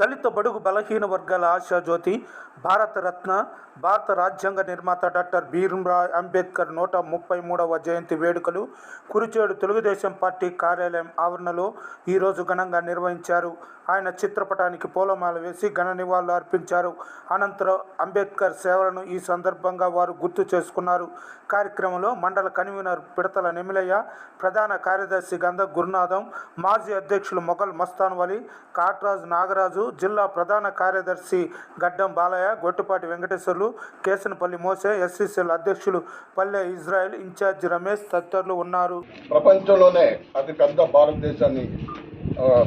దళిత బడుగు బలహీన వర్గాల ఆశాజ్యోతి భారతరత్న భారత రాజ్యాంగ నిర్మాత డాక్టర్ భీమ్రాయ్ అంబేద్కర్ నూట ముప్పై మూడవ జయంతి వేడుకలు కురిచేడు తెలుగుదేశం పార్టీ కార్యాలయం ఆవరణలో ఈరోజు ఘనంగా నిర్వహించారు. ఆయన చిత్రపటానికి పూలమాల వేసి ఘన నివాళులు అర్పించారు. అనంతరం అంబేద్కర్ సేవలను ఈ సందర్భంగా వారు గుర్తు చేసుకున్నారు. కార్యక్రమంలో మండల కన్వీనర్ పిడతల నిమిలయ్య ప్రధాన కార్యదర్శి గంధ గురునాథం మాజీ అధ్యక్షులు మొఘల్ మస్తాన్ వలి కాట్రాజు నాగరాజు జిల్లా ప్రధాన కార్యదర్శి గడ్డం బాలయ్య గొట్టిపాటి వెంకటేశ్వర్లు కేసనపల్లి మోసే ఎస్సీసీల అధ్యక్షులు పల్లె ఇజ్రాయెల్ ఇన్ఛార్జి రమేష్ తదితరులు ఉన్నారు. ప్రపంచంలోనే అతి పెద్ద భారతదేశాన్ని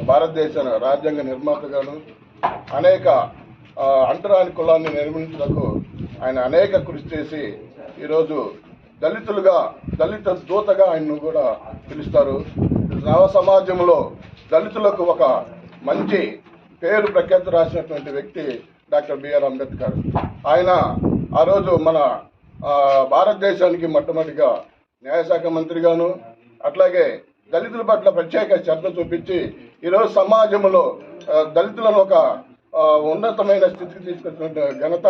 భారతదేశ రాజ్యాంగ నిర్మాతగాను అనేక ఆ, అంటరాని కులాన్ని నిర్మించడానికి ఆయన అనేక కృషి చేసి ఈరోజు దళితులుగా దళిత దూతగా ఆయన్ను కూడా పిలుస్తారు. నవ సమాజంలో దళితులకు ఒక మంచి పేరు ప్రఖ్యాతి రాసినటువంటి వ్యక్తి డాక్టర్ బిఆర్ అంబేద్కర్. ఆయన ఆ రోజు మన భారతదేశానికి మొట్టమొదటిగా న్యాయశాఖ మంత్రిగాను అట్లాగే దళితుల పట్ల ప్రత్యేక శ్రద్ధ చూపించి ఈరోజు సమాజంలో దళితులను ఒక ఉన్నతమైన స్థితికి తీసుకొచ్చిన ఘనత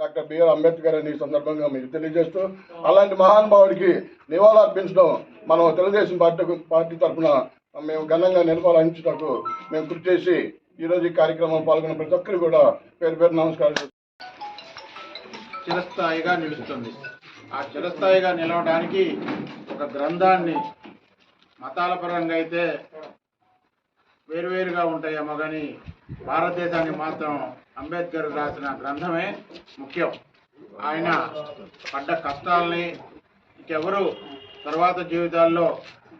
డాక్టర్ బిఆర్ అంబేద్కర్ అని ఈ సందర్భంగా మీకు తెలియజేస్తూ అలాంటి మహానుభావుడికి నివాళులర్పించడం మనం తెలుగుదేశం పార్టీ పార్టీ తరఫున మేము ఘనంగా నిలవాలంచుటకు మేము కృషి చేసి ఈరోజు ఈ కార్యక్రమం పాల్గొన్న ప్రతి ఒక్కరు కూడా పేరు పేరు నమస్కారం చిరస్థాయిగా నిలుస్తుంది. ఆ చిరస్థాయిగా నిలవడానికి ఒక గ్రంథాన్ని మతాల పరంగా అయితే వేరువేరుగా ఉంటాయేమో కానీ భారతదేశానికి మాత్రం అంబేద్కర్ రాసిన గ్రంథమే ముఖ్యం. ఆయన పడ్డ కష్టాలని ఇంకెవరు తర్వాత జీవితాల్లో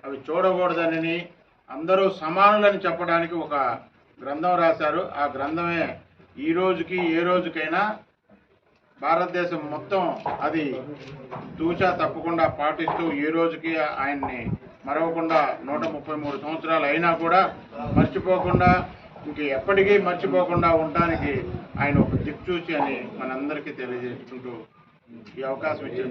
అవి చూడకూడదని అందరూ సమానులని చెప్పడానికి ఒక గ్రంథం రాశారు. ఆ గ్రంథమే ఈ రోజుకి ఏ రోజుకైనా భారతదేశం మొత్తం అది తూచా తప్పకుండా పాటిస్తూ ఈ రోజుకి ఆయన్ని మరవకుండా నూట ముప్పై మూడు సంవత్సరాలు అయినా కూడా మర్చిపోకుండా ఇంక ఎప్పటికీ మర్చిపోకుండా ఉండడానికి ఆయన ఒక దిక్చూచి అని మనందరికీ తెలియజేసుకుంటూ ఈ అవకాశం ఇచ్చిన